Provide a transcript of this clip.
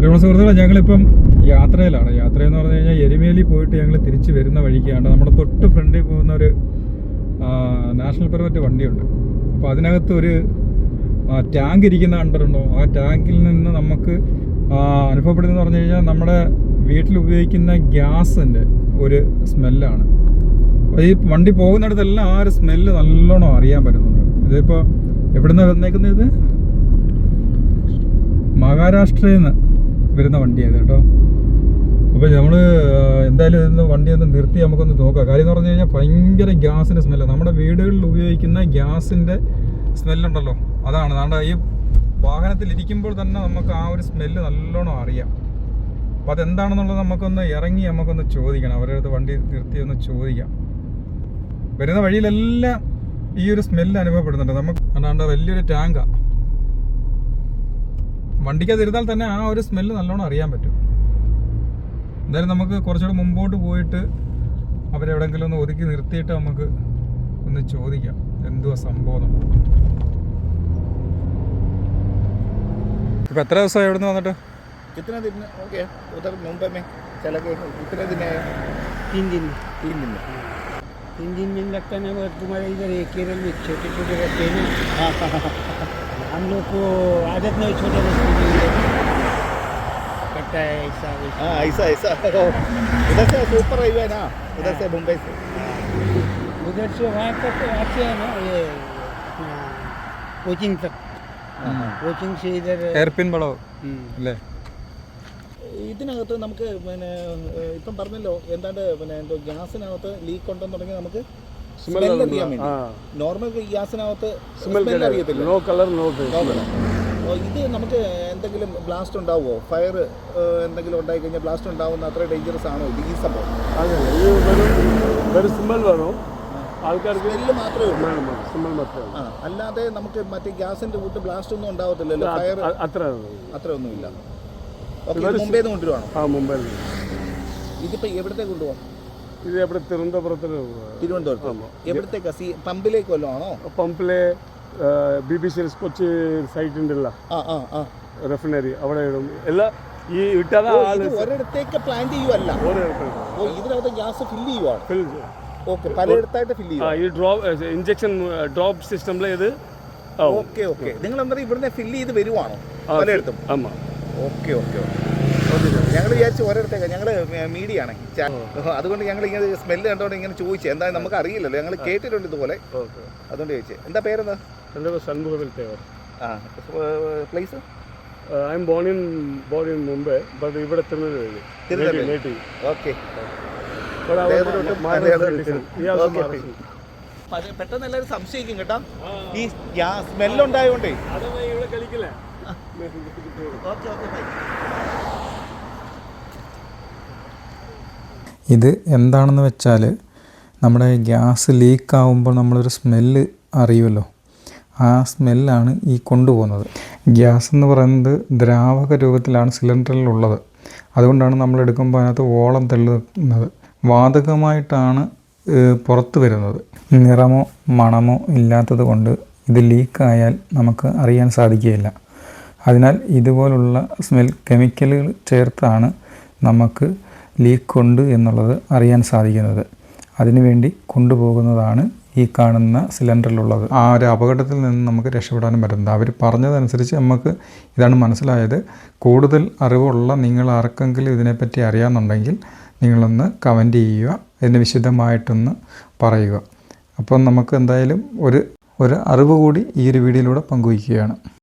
പ്രിയമുള്ള സുഹൃത്തുക്കളെ ഞങ്ങളിപ്പം യാത്രയിലാണ്. യാത്രയെന്ന് പറഞ്ഞു കഴിഞ്ഞാൽ എരുമേലി പോയിട്ട് ഞങ്ങൾ തിരിച്ച് വരുന്ന വഴിക്കാണ്. നമ്മുടെ തൊട്ട് ഫ്രണ്ടിൽ പോകുന്ന ഒരു നാഷണൽ പെർമിറ്റ് വണ്ടിയുണ്ട്. അപ്പോൾ അതിനകത്ത് ഒരു ടാങ്ക് ഇരിക്കുന്ന കണ്ടിട്ടുണ്ടോ? ആ ടാങ്കിൽ നിന്ന് നമുക്ക് അനുഭവപ്പെടുന്നതെന്ന് പറഞ്ഞു കഴിഞ്ഞാൽ നമ്മുടെ വീട്ടിൽ ഉപയോഗിക്കുന്ന ഗ്യാസിന്റെ ഒരു സ്മെല്ലാണ്. അപ്പോൾ ഈ വണ്ടി പോകുന്നിടത്തെല്ലാം ആ ഒരു സ്മെല്ല് നല്ലോണം അറിയാൻ പറ്റുന്നുണ്ട്. ഇതിപ്പോൾ എവിടുന്നാണ് വന്നേക്കുന്നത് ഇത്? മഹാരാഷ്ട്രയിൽ നിന്ന്. വരുന്ന വണ്ടിയാണ് കേട്ടോ. അപ്പോൾ നമ്മൾ എന്തായാലും ഇതൊന്ന് വണ്ടി ഒന്ന് നിർത്തി നമുക്കൊന്ന് നോക്കാം. കാര്യം എന്ന് പറഞ്ഞു കഴിഞ്ഞാൽ ഭയങ്കര ഗ്യാസിന്റെ സ്മെല്ലാണ് നമ്മുടെ വീടുകളിൽ ഉപയോഗിക്കുന്ന ഗ്യാസിന്റെ സ്മെല്ലുണ്ടല്ലോ അതാണ്. നമ്മുടെ ഈ വാഹനത്തിൽ ഇരിക്കുമ്പോൾ തന്നെ നമുക്ക് ആ ഒരു സ്മെല്ല് നല്ലോണം അറിയാം. അപ്പോൾ അതെന്താണെന്നുള്ളത് നമുക്കൊന്ന് ഇറങ്ങി നമുക്കൊന്ന് ചോദിക്കണം. അവരുടെ അടുത്ത് വണ്ടി നിർത്തി ഒന്ന് ചോദിക്കാം. വരുന്ന വഴിയിലെല്ലാം ഈ ഒരു സ്മെല്ല് അനുഭവപ്പെടുന്നുണ്ട്. നമുക്ക് അതാണ്ട് വലിയൊരു ടാങ്കാണ് വണ്ടിക്കകത്ത് ഇരുന്നാൽ തന്നെ ആ ഒരു സ്മെല്ല് നല്ലോണം അറിയാൻ പറ്റും എന്തായാലും നമുക്ക് കുറച്ചുകൂടെ മുമ്പോട്ട് പോയിട്ട് അവരെവിടെങ്കിലും ഒന്ന് ഒതുക്കി നിർത്തിയിട്ട് നമുക്ക് ഒന്ന് ചോദിക്കാം എന്തുവാ സംഭവം എന്നുള്ളത് ഇപ്പം എത്ര ദിവസമായി എവിടെ നിന്ന് വന്നിട്ട് कितने दिन हो गया उधर मुंबई में चला गए कितने दिन आए तीन दिन तीन दिन में तीन दिन में लगता है ना वो तुम्हारे इधर ये केरल में छोटे छोटे रहते हैं ना हम लोग को आदत नहीं छोटे बच्चों के लिए करता है ऐसा वैसा हाँ ऐसा ऐसा उधर से सुपर हाईवे है ना उधर से मुंबई से उधर से वहाँ तक आते हैं ना ये अपना कोचिंग तक कोचिंग से इधर എയർപിൻ വളവ് हम्म, അല്ലേ ഇതിനകത്ത് നമുക്ക് പിന്നെ ഏഹ്, ഇപ്പം പറഞ്ഞല്ലോ എന്താണ്ട് പിന്നെ എന്തോ ഗ്യാസിനകത്ത് ലീക്ക് ഉണ്ടെന്ന് തുടങ്ങി നമുക്ക് സ്മെൽ അറിയാൻ വേണ്ടി. നോർമൽ ഗ്യാസിനകത്ത് സ്മെൽ അറിയത്തില്ല. നോ കളർ നോ ഇത് നമുക്ക് എന്തെങ്കിലും ബ്ലാസ്റ്റ് ഉണ്ടാവുമോ ഫയർ എന്തെങ്കിലും ഉണ്ടായി കഴിഞ്ഞാൽ ബ്ലാസ്റ്റ് ഉണ്ടാവുന്ന അത്ര ഡേഞ്ചറസ് ആണോ ഇത് ഈ സംഭവം? സ്മെൽ വരും ആൾക്കാർക്ക് മാത്രമേ ഉള്ളൂ. അല്ലാതെ നമുക്ക് മറ്റേ ഗ്യാസിന്റെ കൂട്ട് ബ്ലാസ്റ്റ് ഒന്നും ഉണ്ടാവത്തില്ലല്ലോ. ഫയർ അത്ര അത്ര ഒന്നുമില്ല മുംബൈന്ന് കൊണ്ടുപോകണം ആ ഇതിപ്പോ എവിടത്തെ കൊണ്ടുപോകാം ഇത് എവിടെ? തിരുവനന്തപുരത്തിന് തിരുവനന്തപുരത്ത് എവിടത്തേക്കാ? സി പമ്പിലേക്ക് വല്ലതും ആണോ? പമ്പിലെ B B C Kochi site ഉണ്ടല്ല റെഫിനറി. അവിടെ ഇടും. എല്ലാം ഈ ഇത് ഒരിടത്തേക്ക് പ്ലാൻ ചെയ്യുവല്ല. ഇതിനകത്ത് ഗ്യാസ് ഫില്ല് ചെയ്യുവാണ്. ഫിൽ ഓക്കെ പലയിടത്തായിട്ട് ഫില്ല് ആ ഈ ഡ്രോപ്പ് ഇഞ്ചക്ഷൻ ഡ്രോപ്പ് സിസ്റ്റമിൽ ഇത് ഓക്കെ ഓക്കെ. നിങ്ങൾ എന്താ ഇവിടുന്ന് ഫില്ല് ചെയ്ത് വരുവാണോ? പലയിടത്തും? Okay okay okay. വിചാരിച്ചു ഓരോരുത്തേക്ക് ഞങ്ങൾ മീഡിയ ആണ് അതുകൊണ്ട് ഞങ്ങൾ ഇങ്ങനെ സ്മെല്ല് കണ്ടോണ്ട് ഇങ്ങനെ ചോദിച്ചു. എന്താ നമുക്ക് അറിയില്ലല്ലോ. ഞങ്ങൾ കേട്ടിട്ടുണ്ട് ഇതുപോലെ. ഓക്കെ. അതുകൊണ്ട് ചോദിച്ചു. എന്താ പേരെന്താ? ആ place I am born in born in Mumbai but ഇവിടെ തിരുനെൽവേലി. Native okay. പെട്ടെന്ന് എല്ലാവരും സംശയിക്കും കേട്ടോ. ഈ സ്മെല്ലുണ്ടായോണ്ടേ അതൊന്നും ഇവിടെ കളിക്കില്ല? ഓക്കെ ഓക്കെ ബൈ ഇത് എന്താണെന്ന് വെച്ചാൽ നമ്മുടെ ഗ്യാസ് ലീക്ക് ആവുമ്പോൾ നമ്മളൊരു സ്മെല്ല് അറിയുമല്ലോ. ആ സ്മെല്ലാണ് ഈ കൊണ്ടുപോകുന്നത്. ഗ്യാസ് എന്ന് പറയുന്നത് ദ്രാവക രൂപത്തിലാണ് സിലിണ്ടറിലുള്ളത്. അതുകൊണ്ടാണ് നമ്മൾ എടുക്കുമ്പോൾ അതിനകത്ത് ഓളം തെള്ളുന്നത്. വാതകമായിട്ടാണ് പുറത്ത് വരുന്നത്. നിറമോ മണമോ ഇല്ലാത്തത് കൊണ്ട് ഇത് ലീക്കായാൽ നമുക്ക് അറിയാൻ സാധിക്കുകയില്ല. അതിനാൽ ഇതുപോലുള്ള സ്മെൽ കെമിക്കലുകൾ ചേർത്താണ് നമുക്ക് ലീക്ക് ഉണ്ട് എന്നുള്ളത് അറിയാൻ സാധിക്കുന്നത്. അതിനുവേണ്ടി കൊണ്ടുപോകുന്നതാണ് ഈ കാണുന്ന സിലിണ്ടറിലുള്ളത്. ആ ഒരു അപകടത്തിൽ നിന്ന് നമുക്ക് രക്ഷപ്പെടാനും പറ്റുന്നത് അവർ പറഞ്ഞതനുസരിച്ച് നമുക്ക് ഇതാണ് മനസ്സിലായത്. കൂടുതൽ അറിവുള്ള നിങ്ങൾ ആർക്കെങ്കിലും ഇതിനെപ്പറ്റി അറിയാമെന്നുണ്ടെങ്കിൽ നിങ്ങളൊന്ന് കമന്റ് ചെയ്യുക. ഇതിന് വിശദമായിട്ടൊന്ന് പറയുക. അപ്പം നമുക്ക് എന്തായാലും ഒരു ഒരു അറിവ് കൂടി ഈ ഒരു വീഡിയോയിലൂടെ പങ്കുവയ്ക്കുകയാണ്.